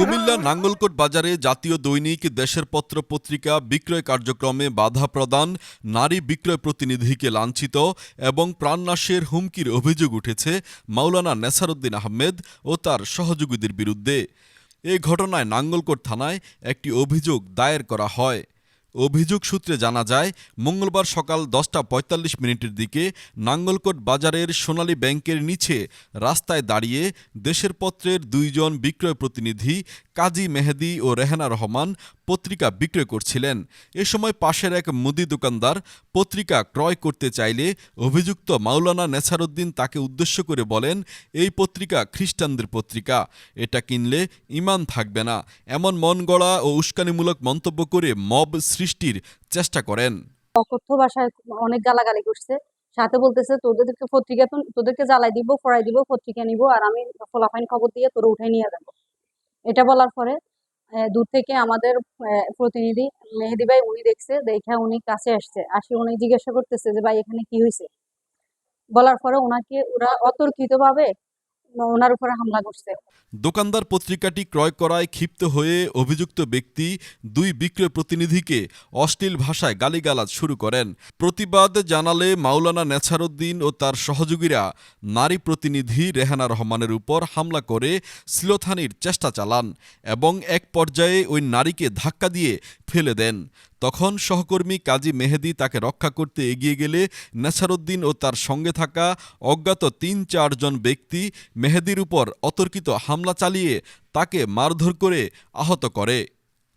কুমিল্লা নাঙ্গলকোট বাজারে জাতীয় দৈনিক দেশের পত্র পত্রিকা বিক্রয় কার্যক্রমে বাধা প্রদান, নারী বিক্রয় প্রতিনিধিকে লাঞ্ছিত এবং প্রাণনাশের হুমকির অভিযোগ উঠেছে মাওলানা নেসারুদ্দিন আহমেদ ও তার সহযোগীদের বিরুদ্ধে। এ ঘটনায় নাঙ্গলকোট থানায় একটি অভিযোগ দায়ের করা হয়। অভিযোগ সূত্রে জানা যায়, মঙ্গলবার সকাল দশটা পঁয়তাল্লিশ মিনিটের দিকে নাঙ্গলকোট বাজারের সোনালী ব্যাংকের নিচে রাস্তায় দাঁড়িয়ে দেশের পত্রের দুইজন বিক্রয় প্রতিনিধি কাজী মেহেদি ও রেহানা রহমান পত্রিকা বিক্রয় করছিলেন। এ সময় পাশের এক মুদি দোকানদার পত্রিকা ক্রয় করতে চাইলে অভিযুক্ত মাওলানা নেসারুদ্দিন তাকে উদ্দেশ্য করে বলেন, এই পত্রিকা খ্রিস্টানদের পত্রিকা। এটা কিনলে ইমান থাকবে না। এমন মন গড়া ও উস্কানিমূলক মন্তব্য করে মব সৃষ্টির চেষ্টা করেন। অকথ্য ভাষায় অনেক গালাগালি করছে। সাথে বলতেছে, তোদেরকে পত্রিকা তোদেরকে জ্বালাই দিব, ফড়াই দিব, পত্রিকা নিব, আর আমি ফলাফাইন খবর দিয়ে তোরা উঠাই নিয়ে যাব। এটা বলার পরে দূর থেকে আমাদের প্রতিনিধি মেহেদি ভাই উনি দেখছে, দেখে উনি কাছে আসছে। আসি উনি জিজ্ঞাসা করতেছে যে, ভাই, এখানে কি হয়েছে বলার পরে ওনাকে ওরা অতর্কিত ভাবে ওনার উপরে হামলা করছে। দোকানদার পত্রিকাটি ক্রয় করায় ক্ষিপ্ত হয়ে অভিযুক্ত ব্যক্তি দুই বিক্রয় প্রতিনিধিকে অশ্লীল ভাষায় গালিগালাজ শুরু করেন। প্রতিবাদ জানালে মাওলানা নেছারউদ্দিন ও তার সহযোগীরা নারী প্রতিনিধি রেহানা রহমানের উপর হামলা করে শ্লীলথানির চেষ্টা চালান এবং এক পর্যায়ে ওই নারীকে ধাক্কা দিয়ে ফেলে দেন। তখন সহকর্মী কাজী মেহেদি তাকে রক্ষা করতে এগিয়ে গেলে নেছারউদ্দিন ও তার সঙ্গে থাকা অজ্ঞাত তিন চারজন ব্যক্তি মেহেদির উপর অতর্কিত হামলা চালিয়ে তাকে মারধর করে আহত করে।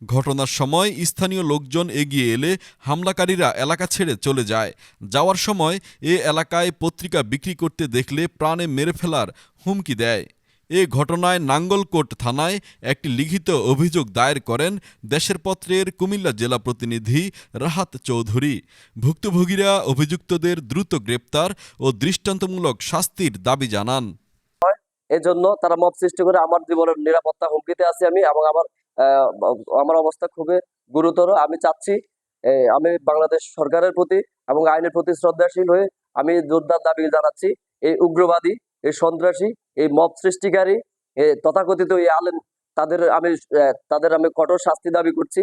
ঘটনার সময় স্থানীয় লোকজন এগিয়ে এলে হামলাকারীরা এলাকা ছেড়ে চলে যায়। যাওয়ার সময় এ এলাকায় পত্রিকা বিক্রি করতে দেখলে প্রাণে মেরে ফেলার হুমকি দেয়। এ ঘটনায় নাঙ্গলকোট থানায় একটি লিখিত অভিযোগ দায়ের করেন দেশের পত্রের কুমিল্লা জেলা প্রতিনিধি রাহাত চৌধুরী। ভুক্তভোগীরা অভিযুক্তদের দ্রুত গ্রেপ্তার ও দৃষ্টান্তমূলক শাস্তির দাবি জানান। এজন্য তারা মত সৃষ্টি করে আমার জীবনের নিরাপত্তা হুমকিতে আছি আমি এবং আমার আমার অবস্থা খুবই গুরুতর। আমি চাচ্ছি আমি বাংলাদেশ সরকারের প্রতি এবং আইনের প্রতি শ্রদ্ধাশীল হয়ে আমি জোরদার দাবি জানাচ্ছি, এই উগ্রবাদী এই সন্ত্রাসী, এই মত সৃষ্টিকারী তথাকথিত এই আলেন তাদের আমি তাদের আমি কঠোর শাস্তি দাবি করছি।